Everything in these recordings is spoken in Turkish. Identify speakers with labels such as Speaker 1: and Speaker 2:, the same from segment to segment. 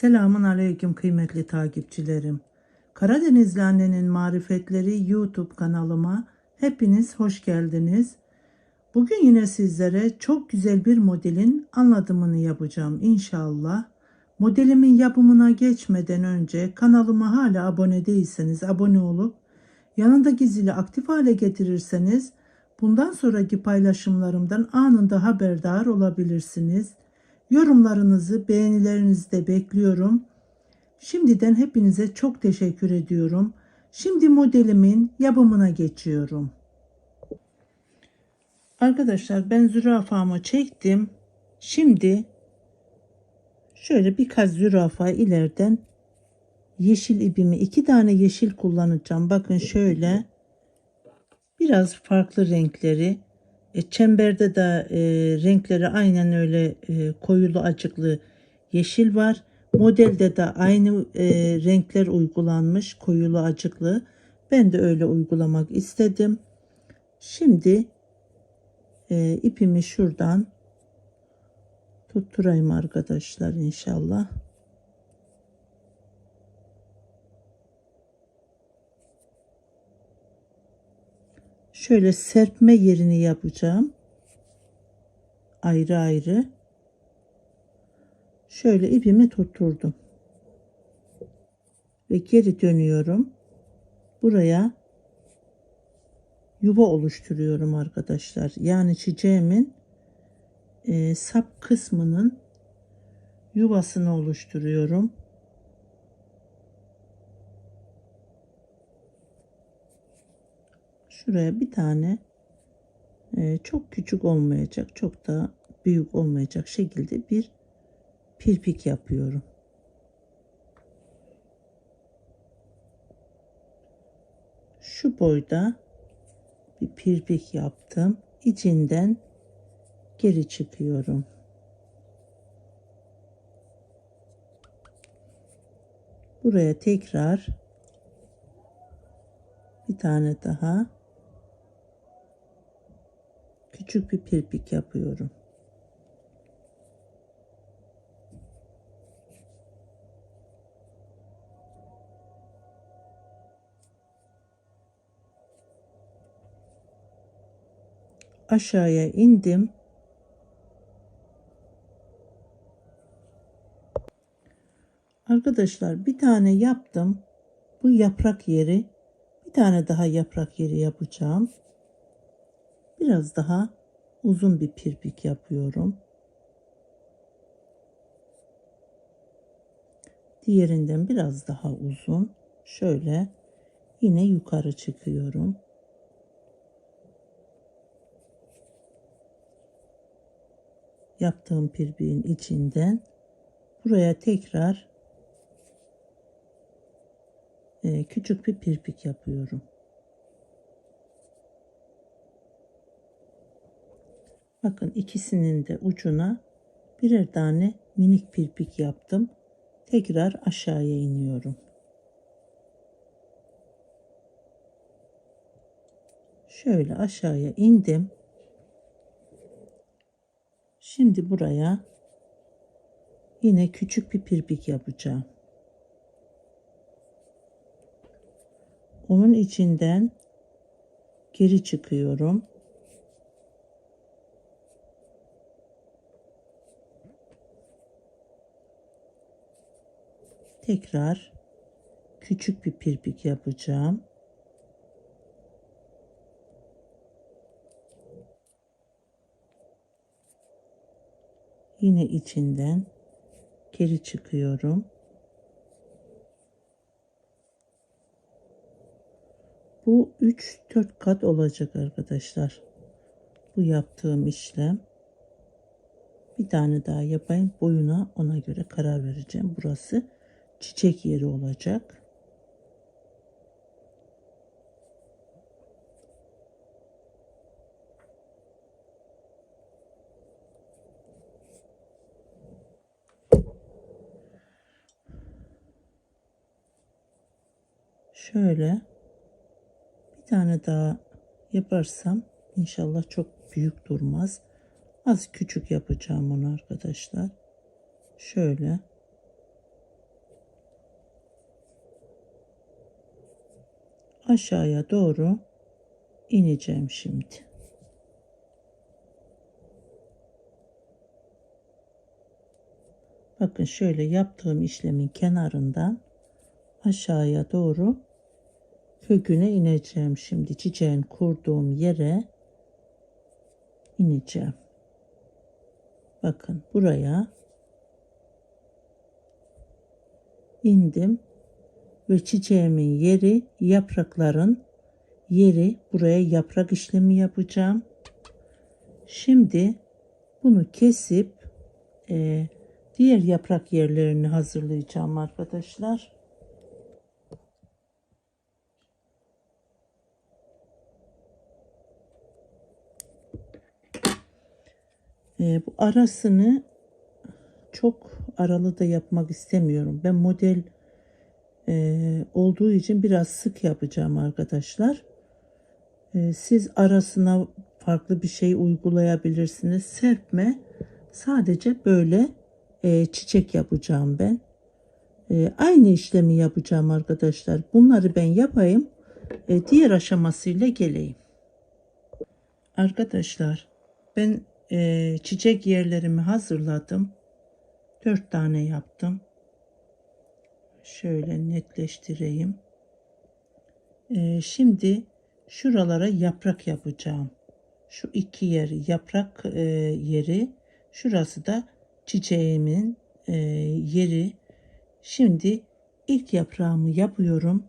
Speaker 1: Selamun aleyküm kıymetli takipçilerim. Karadenizli Annenin Marifetleri YouTube kanalıma hepiniz hoş geldiniz. Bugün yine sizlere çok güzel bir modelin anlatımını yapacağım inşallah. Modelimin yapımına geçmeden önce kanalıma hala abone değilseniz abone olup yanındaki zili aktif hale getirirseniz bundan sonraki paylaşımlarımdan anında haberdar olabilirsiniz. Yorumlarınızı, beğenilerinizi de bekliyorum. Şimdiden hepinize çok teşekkür ediyorum. Şimdi modelimin yapımına geçiyorum. Arkadaşlar ben zürafamı çektim. Şimdi şöyle birkaç zürafa ileriden yeşil ipimi iki tane yeşil kullanacağım. Bakın şöyle biraz farklı renkleri e, çemberde de e, renkleri aynen öyle e, koyulu açıklı yeşil var. Modelde de aynı e, renkler uygulanmış koyulu açıklı. Ben de öyle uygulamak istedim. Şimdi e, ipimi şuradan tutturayım arkadaşlar inşallah. Şöyle serpme yerini yapacağım. Ayrı ayrı. Şöyle ipimi tutturdum. Ve geri dönüyorum. Buraya yuva oluşturuyorum arkadaşlar. Yani çiçeğimin e, sap kısmının yuvasını oluşturuyorum. Şuraya bir tane e, çok küçük olmayacak, çok da büyük olmayacak şekilde bir pirpik yapıyorum. Şu boyda bir pirpik yaptım. İçinden geri çıkıyorum. Buraya tekrar bir tane daha küçük bir pirpik yapıyorum. Aşağıya indim. Arkadaşlar bir tane yaptım. Bu yaprak yeri. Bir tane daha yaprak yeri yapacağım. Biraz daha uzun bir pirpik yapıyorum. Diğerinden biraz daha uzun. Şöyle yine yukarı çıkıyorum. Yaptığım pirpiğin içinden buraya tekrar e, küçük bir pirpik yapıyorum. Bakın ikisinin de ucuna birer tane minik pirpik yaptım. Tekrar aşağıya iniyorum. Şöyle aşağıya indim. Şimdi buraya yine küçük bir pirpik yapacağım. Onun içinden geri çıkıyorum. Tekrar küçük bir pirpik yapacağım. Yine içinden geri çıkıyorum. Bu 3-4 kat olacak arkadaşlar. Bu yaptığım işlem. Bir tane daha yapayım. Boyuna ona göre karar vereceğim. Burası çiçek yeri olacak. Şöyle bir tane daha yaparsam inşallah çok büyük durmaz. Az küçük yapacağım onu arkadaşlar. Şöyle aşağıya doğru ineceğim şimdi. Bakın şöyle yaptığım işlemin kenarından aşağıya doğru köküne ineceğim. Şimdi çiçeğin kurduğum yere ineceğim. Bakın buraya indim ve çiçeğimin yeri yaprakların yeri buraya yaprak işlemi yapacağım. Şimdi bunu kesip e, diğer yaprak yerlerini hazırlayacağım arkadaşlar. E, bu arasını çok aralı da yapmak istemiyorum. Ben model e, olduğu için biraz sık yapacağım arkadaşlar. E, siz arasına farklı bir şey uygulayabilirsiniz. Serpme sadece böyle e, çiçek yapacağım ben. E, aynı işlemi yapacağım arkadaşlar. Bunları ben yapayım. E, diğer aşamasıyla geleyim. Arkadaşlar ben e, çiçek yerlerimi hazırladım. Dört tane yaptım. Şöyle netleştireyim. E, şimdi şuralara yaprak yapacağım. Şu iki yer yaprak e, yeri. Şurası da çiçeğimin e, yeri. Şimdi ilk yaprağımı yapıyorum.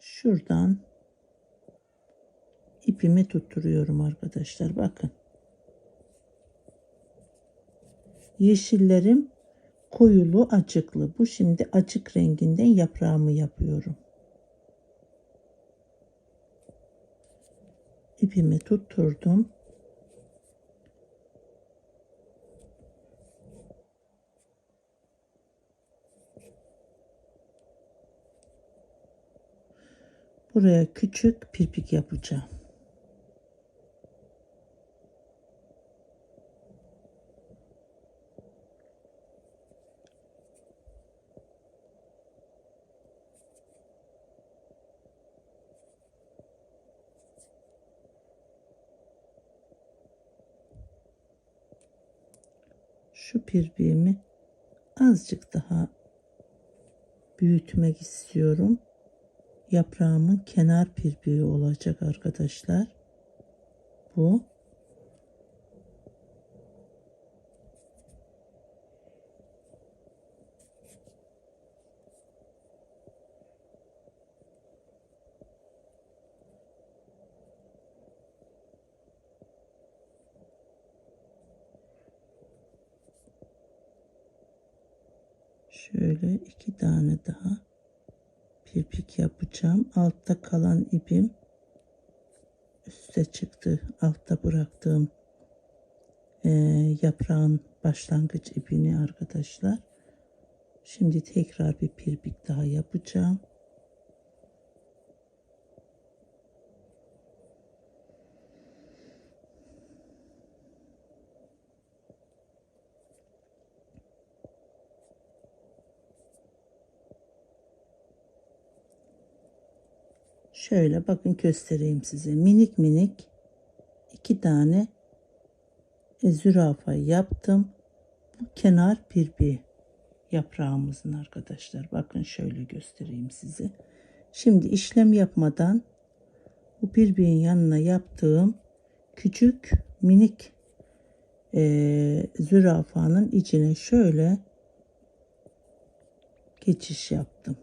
Speaker 1: Şuradan ipimi tutturuyorum arkadaşlar. Bakın. Yeşillerim koyulu açıklı. Bu şimdi açık renginden yaprağımı yapıyorum. İpimi tutturdum. Buraya küçük pirpik yapacağım. Şu pirpiğimi azıcık daha büyütmek istiyorum. Yaprağımın kenar pirpiği olacak arkadaşlar. Bu. Şöyle iki tane daha pirpik yapacağım. Altta kalan ipim üste çıktı. Altta bıraktığım e, yaprağın başlangıç ipini arkadaşlar. Şimdi tekrar bir pirpik daha yapacağım. Şöyle bakın göstereyim size. Minik minik iki tane e, zürafa yaptım. Bu kenar pirpi yaprağımızın arkadaşlar. Bakın şöyle göstereyim size. Şimdi işlem yapmadan bu pirpiğin yanına yaptığım küçük minik e, zürafanın içine şöyle geçiş yaptım.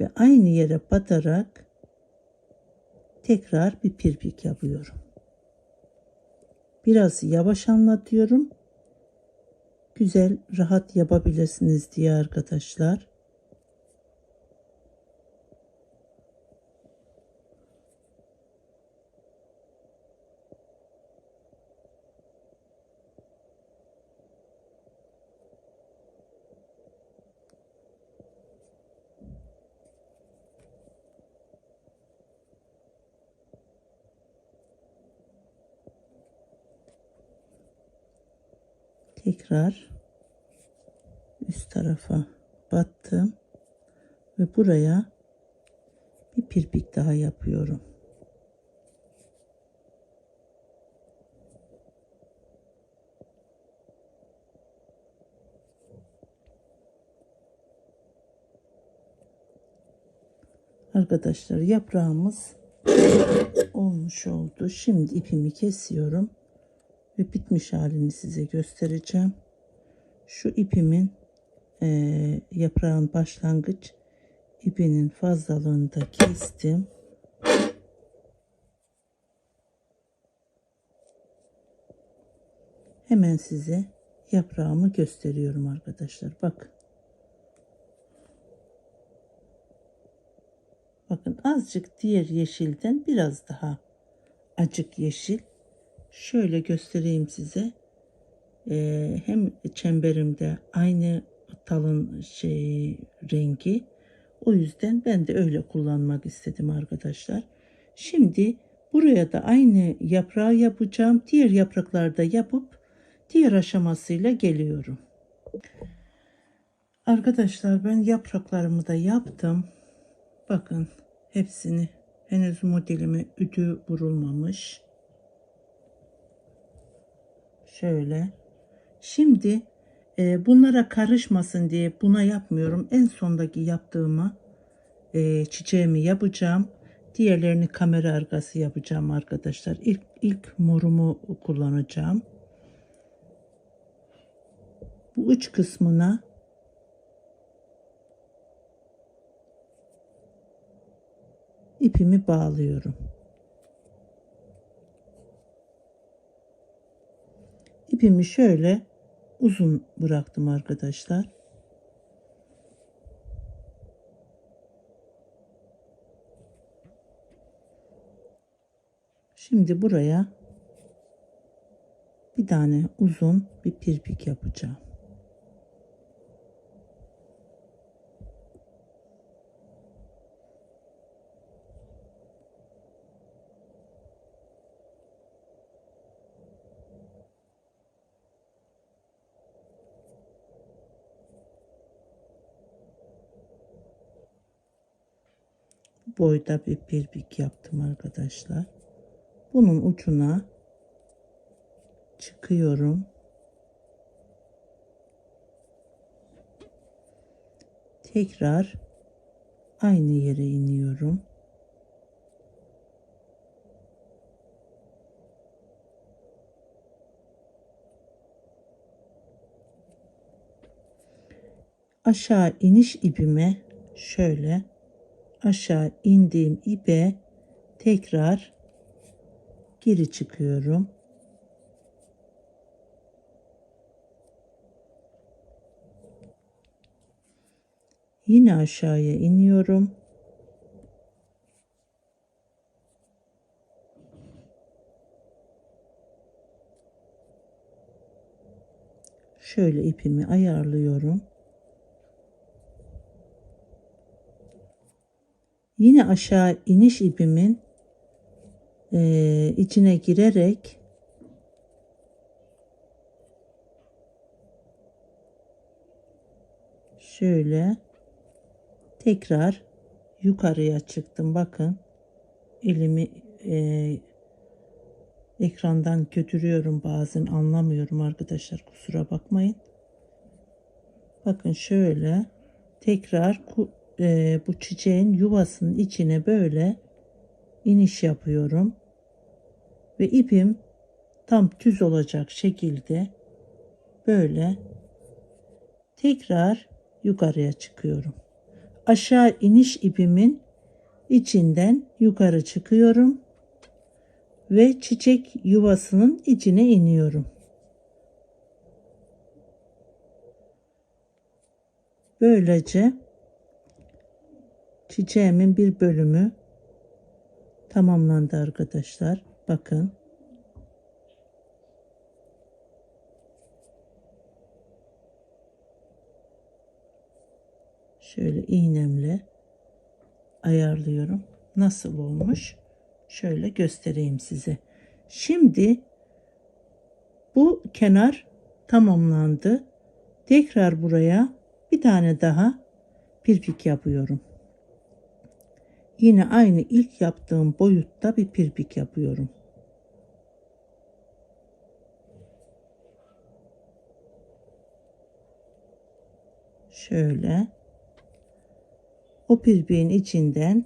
Speaker 1: Ve aynı yere batarak tekrar bir pirpik yapıyorum. Biraz yavaş anlatıyorum. Güzel, rahat yapabilirsiniz diye arkadaşlar. Tekrar üst tarafa battım ve buraya bir pirpik daha yapıyorum. Arkadaşlar yaprağımız olmuş oldu. Şimdi ipimi kesiyorum ve bitmiş halini size göstereceğim. Şu ipimin eee, yaprağın başlangıç ipinin fazlalığını da kestim. Hemen size yaprağımı gösteriyorum arkadaşlar. Bakın. Bakın azıcık diğer yeşilden biraz daha acık yeşil. Şöyle göstereyim size. Ee, hem çemberimde aynı talın şey rengi. O yüzden ben de öyle kullanmak istedim arkadaşlar. Şimdi buraya da aynı yaprağı yapacağım. Diğer yapraklarda yapıp diğer aşamasıyla geliyorum. Arkadaşlar ben yapraklarımı da yaptım. Bakın hepsini henüz modelime ütü vurulmamış. Şöyle. Şimdi e, bunlara karışmasın diye buna yapmıyorum. En sondaki yaptığımı e, çiçeğimi yapacağım. Diğerlerini kamera arkası yapacağım arkadaşlar. İlk, ilk morumu kullanacağım. Bu uç kısmına ipimi bağlıyorum. İpimi şöyle uzun bıraktım arkadaşlar. Şimdi buraya bir tane uzun bir pirpik yapacağım. Boyda bir pirpik yaptım arkadaşlar. Bunun ucuna çıkıyorum. Tekrar aynı yere iniyorum. Aşağı iniş ipime şöyle aşağı indiğim ipe tekrar geri çıkıyorum. Yine aşağıya iniyorum. Şöyle ipimi ayarlıyorum. Yine aşağı iniş ipimin e, içine girerek şöyle tekrar yukarıya çıktım. Bakın elimi e, ekrandan götürüyorum bazen anlamıyorum arkadaşlar kusura bakmayın. Bakın şöyle tekrar e, bu çiçeğin yuvasının içine böyle iniş yapıyorum. Ve ipim tam düz olacak şekilde böyle tekrar yukarıya çıkıyorum. Aşağı iniş ipimin içinden yukarı çıkıyorum ve çiçek yuvasının içine iniyorum. Böylece çiçeğimin bir bölümü tamamlandı arkadaşlar. Bakın. Şöyle iğnemle ayarlıyorum. Nasıl olmuş? Şöyle göstereyim size. Şimdi bu kenar tamamlandı. Tekrar buraya Bir tane daha pirpik yapıyorum. Yine aynı ilk yaptığım boyutta bir pirpik yapıyorum. Şöyle o pirpiğin içinden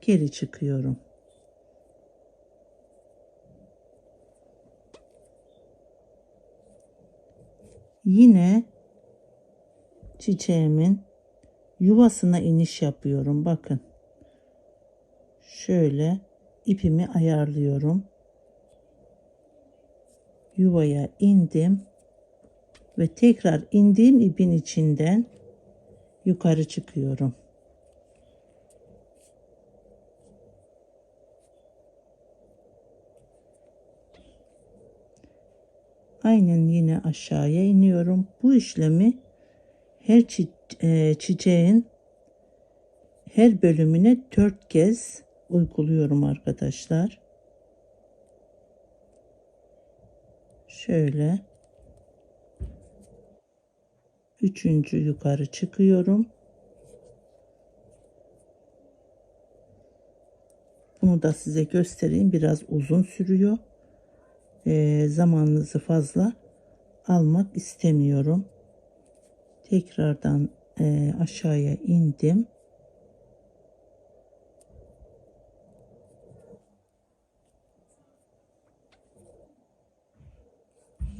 Speaker 1: geri çıkıyorum. Yine çiçeğimin yuvasına iniş yapıyorum. Bakın. Şöyle ipimi ayarlıyorum. Yuvaya indim ve tekrar indiğim ipin içinden yukarı çıkıyorum. Aynen yine aşağıya iniyorum. Bu işlemi her e, çiçeğin her bölümüne dört kez uyguluyorum arkadaşlar. Şöyle üçüncü yukarı çıkıyorum. Bunu da size göstereyim. Biraz uzun sürüyor. Ee, zamanınızı fazla almak istemiyorum. Tekrardan e, aşağıya indim.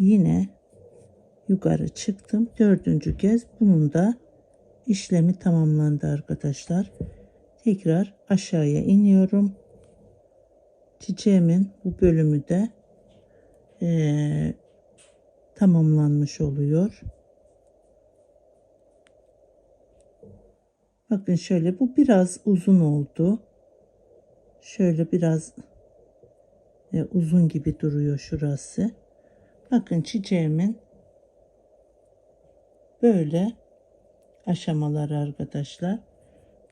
Speaker 1: Yine yukarı çıktım. Dördüncü kez bunun da işlemi tamamlandı arkadaşlar. Tekrar aşağıya iniyorum. Çiçeğimin bu bölümü de eee, tamamlanmış oluyor. Bakın şöyle bu biraz uzun oldu. Şöyle biraz e, uzun gibi duruyor şurası. Bakın çiçeğimin böyle aşamaları arkadaşlar.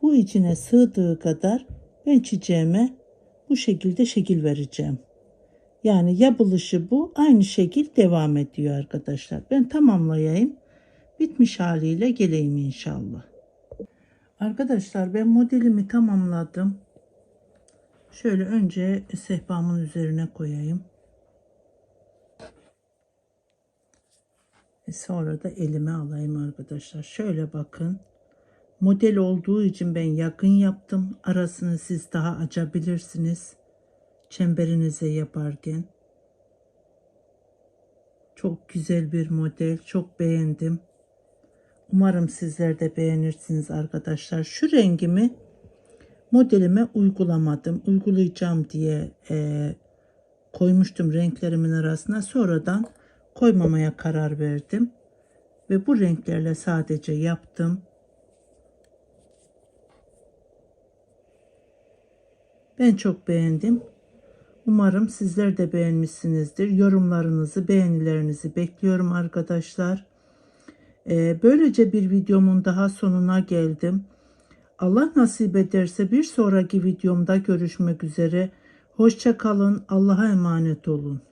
Speaker 1: Bu içine sığdığı kadar ben çiçeğime bu şekilde şekil vereceğim. Yani yapılışı bu. Aynı şekil devam ediyor arkadaşlar. Ben tamamlayayım. Bitmiş haliyle geleyim inşallah. Arkadaşlar ben modelimi tamamladım. Şöyle önce sehpamın üzerine koyayım. Sonra da elime alayım arkadaşlar. Şöyle bakın. Model olduğu için ben yakın yaptım. Arasını siz daha açabilirsiniz. Çemberinize yaparken. Çok güzel bir model. Çok beğendim. Umarım sizler de beğenirsiniz arkadaşlar. Şu rengimi modelime uygulamadım. Uygulayacağım diye e, koymuştum renklerimin arasına. Sonradan koymamaya karar verdim. Ve bu renklerle sadece yaptım. Ben çok beğendim. Umarım sizler de beğenmişsinizdir. Yorumlarınızı, beğenilerinizi bekliyorum arkadaşlar. Ee, böylece bir videomun daha sonuna geldim. Allah nasip ederse bir sonraki videomda görüşmek üzere. Hoşça kalın. Allah'a emanet olun.